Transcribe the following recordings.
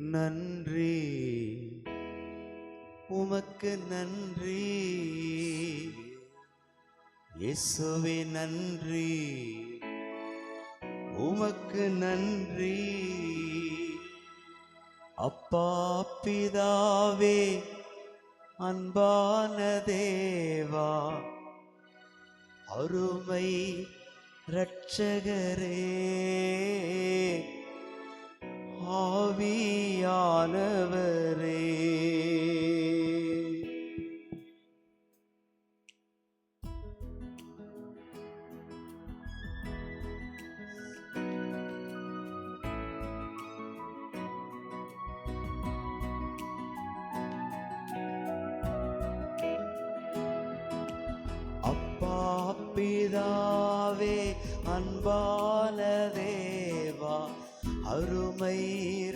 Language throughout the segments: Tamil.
நன்றி. உமக்கு நன்றி. இயேசுவே நன்றி. உமக்கு நன்றி. அப்பா பிதாவே அன்பான தேவா அருமை ரட்சகரே ஆவியானவரே. அப்பா பிதாவே அன்பான தேவா அருமை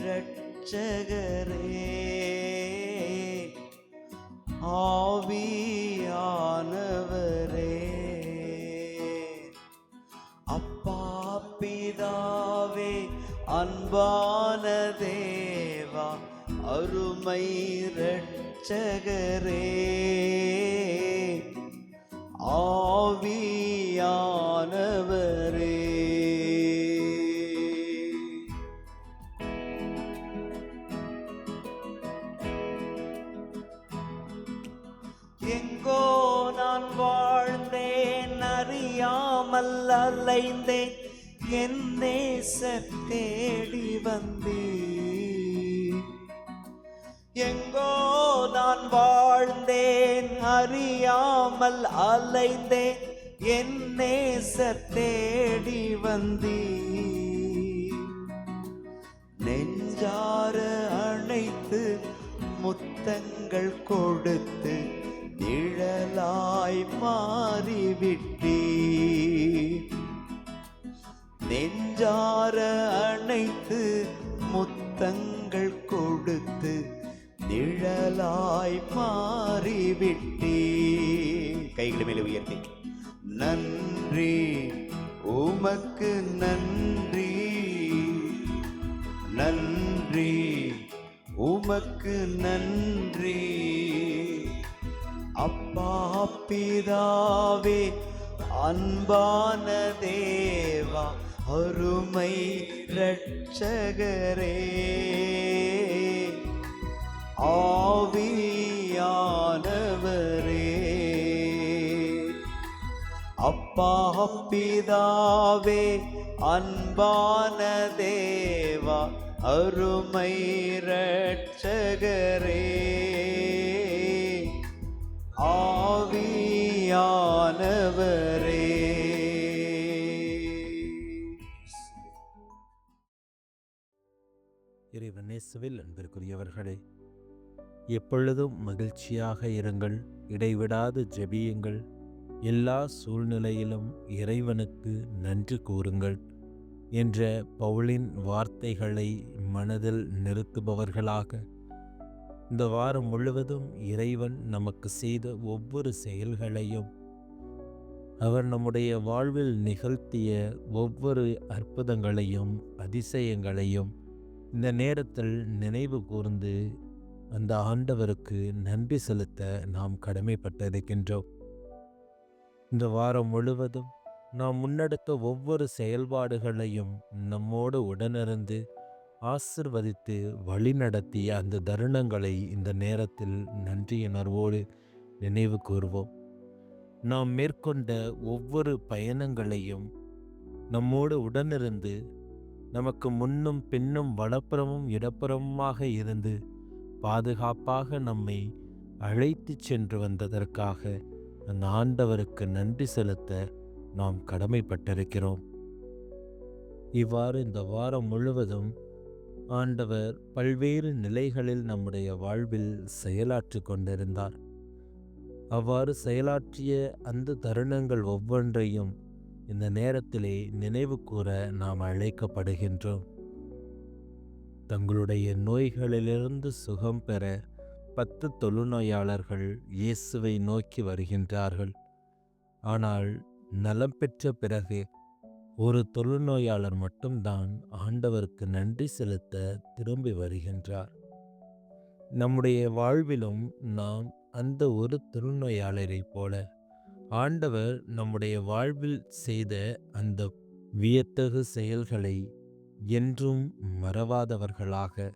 ரட்சகரே ஆவியானவரே. அப்பா பிதாவே அன்பான தேவா அருமை ரட்சகரே ஆவியானவரே. எங்கோ நான் வாழ்ந்தேன் அறியாமல் அலைந்தேன். என் நேச தேடி வந்தேன். எங்கோ நான் வாழ்ந்தேன் அறியாமல் அலைந்தேன். என் நேச தேடி வந்தீ நெஞ்சார அணைத்து முத்தங்கள் கொடுத்து நிழலாய் மாறிவிட்டீ நெஞ்சார அணைத்து முத்தங்கள் கொடுத்து நிழலாய் மாறிவிட்டீ கைகளை மேலே உயர்த்தி. நன்றி. உமக்கு நன்றி. நன்றி. உமக்கு நன்றி. அப்பா அன்பான தேவா அருமை ரட்சகரே ஆவியானவரே. அப்பா பிதாவே அன்பான தேவா அருமை ரட்சகரே இயேசுவில் அன்பிற்குரியவர்களே. எப்பொழுதும் மகிழ்ச்சியாக இருங்கள் இடைவிடாது ஜெபியுங்கள். எல்லா சூழ்நிலையிலும் இறைவனுக்கு நன்றி கூறுங்கள் என்ற பவுலின் வார்த்தைகளை மனதில் நிறுத்துபவர்களாக. இந்த வாரம் முழுவதும் இறைவன் நமக்கு செய்த ஒவ்வொரு செயல்களையும் அவர் நம்முடைய வாழ்வில் நிகழ்த்திய ஒவ்வொரு அற்புதங்களையும் அதிசயங்களையும் இந்த நேரத்தில் நினைவு கூர்ந்து அந்த ஆண்டவருக்கு நன்றி செலுத்த நாம் கடமைப்பட்டிருக்கின்றோம். இந்த வாரம் முழுவதும் நாம் முன்னெடுத்த ஒவ்வொரு செயல்பாடுகளையும் நம்மோடு உடனிருந்து ஆசிர்வதித்து வழிநடத்திய அந்த தருணங்களை இந்த நேரத்தில் நன்றியுணர்வோடு நினைவு கூர்வோம். நாம் மேற்கொண்ட ஒவ்வொரு பயணங்களையும் நம்மோடு உடனிருந்து நமக்கு முன்னும் பின்னும் வலப்புறமும் இடப்புறமுமாக இருந்து பாதுகாப்பாக நம்மை அழைத்துச் சென்று வந்ததற்காக அந்த ஆண்டவருக்கு நன்றி செலுத்த நாம் கடமைப்பட்டிருக்கிறோம். இவ்வாறு இந்த வாரம் முழுவதும் ஆண்டவர் பல்வேறு நிலைகளில் நம்முடைய வாழ்வில் செயலாற்றி கொண்டிருந்தார். அவ்வாறு செயலாற்றிய அந்த தருணங்கள் ஒவ்வொன்றையும் இந்த நேரத்திலே நினைவு கூற நாம் அழைக்கப்படுகின்றோம். தங்களுடைய நோய்களிலிருந்து சுகம் பெற பத்து தொழுநோயாளர்கள் இயேசுவை நோக்கி வருகின்றார்கள். ஆனால் நலம் பெற்ற பிறகு ஒரு தொழுநோயாளர் மட்டும்தான் ஆண்டவருக்கு நன்றி செலுத்த திரும்பி வருகின்றார். நம்முடைய வாழ்விலும் நாம் அந்த ஒரு தொழுநோயாளரைப் போல ஆண்டவர் நம்முடைய வாழ்வில் செய்த அந்த வியத்தகு செயல்களை என்றும் மறவாதவர்களாக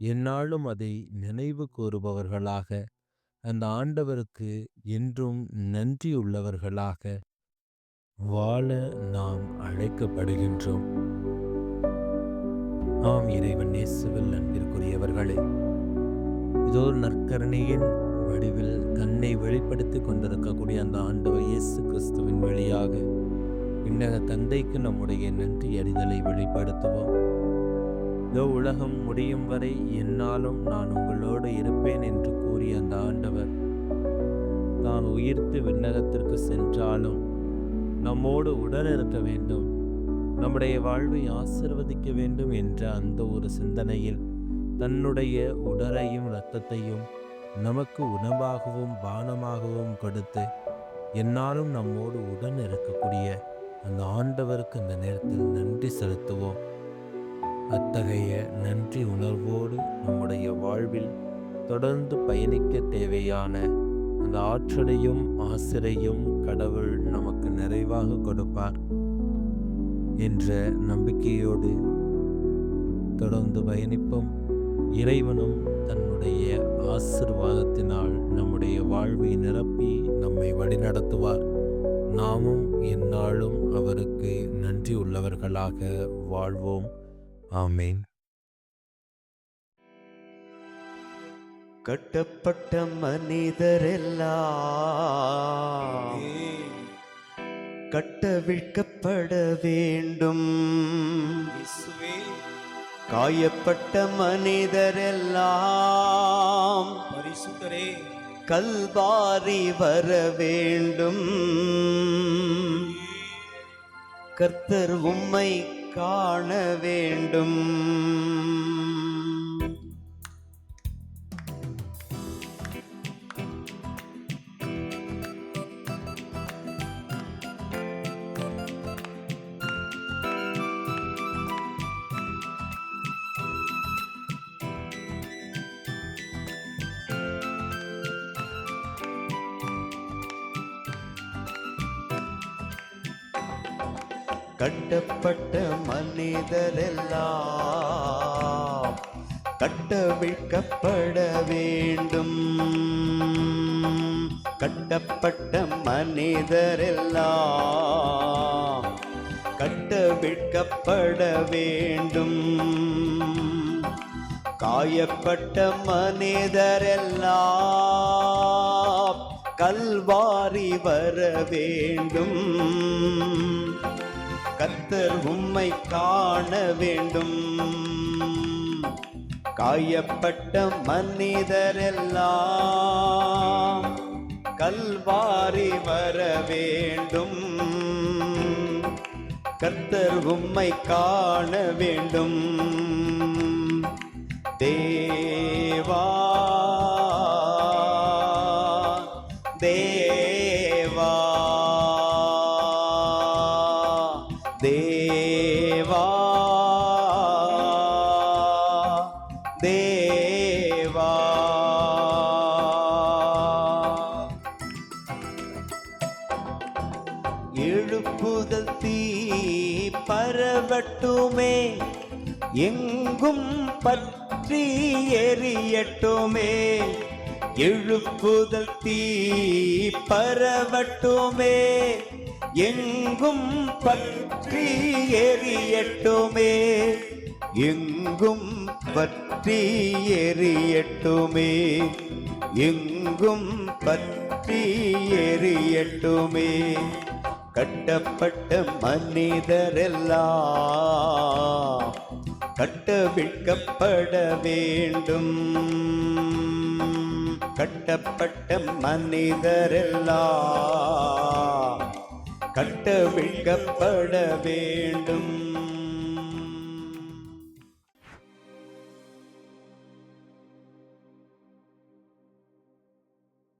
எந்நாளும் அதை நினைவு கூறுபவர்களாக அந்த ஆண்டவருக்கு என்றும் நன்றியுள்ளவர்களாக வாழ நாம் அழைக்கப்படுகின்றோம். ஆம் இறைவன் நேசுவில் அன்பிற்குரியவர்களே இதோ நற்கரணியின் வடிவில் தன்னை வெளிப்படுத்தி கொண்டிருக்கக்கூடிய அந்த ஆண்டவர் இயேசு கிறிஸ்துவின் வழியாக விண்ணக தந்தைக்கு நம்முடைய நன்றி அறிதலை வெளிப்படுத்துவோம். இதோ உலகம் முடியும் வரை என்னாலும் நான் உங்களோடு இருப்பேன் என்று கூறிய அந்த ஆண்டவர் தான் உயிர்த்து விண்ணகத்திற்கு சென்றாலும் நம்மோடு உடன் இருக்க வேண்டும் நம்முடைய வாழ்வை ஆசிர்வதிக்க வேண்டும் என்ற அந்த ஒரு சிந்தனையில் தன்னுடைய உடலையும் இரத்தத்தையும் நமக்கு உணவாகவும் பானமாகவும் கொடுத்து என்னாலும் நம்மோடு உடன் இருக்கக்கூடிய அந்த ஆண்டவருக்கு அந்த நேரத்தில் நன்றி செலுத்துவோம். அத்தகைய நன்றி உணர்வோடு நம்முடைய வாழ்வில் தொடர்ந்து பயணிக்க தேவையான அந்த ஆற்றலையும் ஆசிரையும் கடவுள் நமக்கு நிறைவாக கொடுப்பார் என்ற நம்பிக்கையோடு தொடர்ந்து பயணிப்போம். இறைவனும் தன்னுடைய ஆசிர்வாதத்தினால் நம்முடைய வாழ்வை நிரப்பி நம்மை வழிநடத்துவார். நாமும் எந்நாளும் அவருக்கு நன்றி உள்ளவர்களாக வாழ்வோம். ஆமேன். கட்டப்பட்ட மனிதரெல்லாம் கட்டவிழ்க்கப்பட வேண்டும். காயப்பட்ட மனிதரெல்லாம் பரிசுத்தரே. கல்வாரி வர வேண்டும். கர்த்தர் உம்மை காண வேண்டும். கட்டப்பட்ட மனிதரெல்லாம் கட்டவிழ்க்கப்பட வேண்டும். கட்டப்பட்ட மனிதரெல்லாம் கட்டவிழ்க்கப்பட வேண்டும். காயப்பட்ட மனிதரெல்லாம் கல்வாரி வர வேண்டும். கத்தர் உம்மை காண வேண்டும். காயப்பட்ட மனிதரெல்லாம் கல்வாரி வர வேண்டும். கர்த்தர் உம்மை காண வேண்டும். தேவா தேவா. தீ பரவட்டுமே எங்கும் பற்றி எரியட்டுமே. எழுப்புதல் தீ பரவட்டுமே எங்கும் பற்றி எரியட்டுமே. எங்கும் பற்றி எரியட்டுமே எங்கும் பற்றி எரியட்டுமே. கட்டப்பட்ட மனிதரெல்லாம் கட்டவிழ்க்கப்பட வேண்டும். கட்டப்பட்ட மனிதரெல்லாம் கட்டவிழ்க்கப்பட வேண்டும்.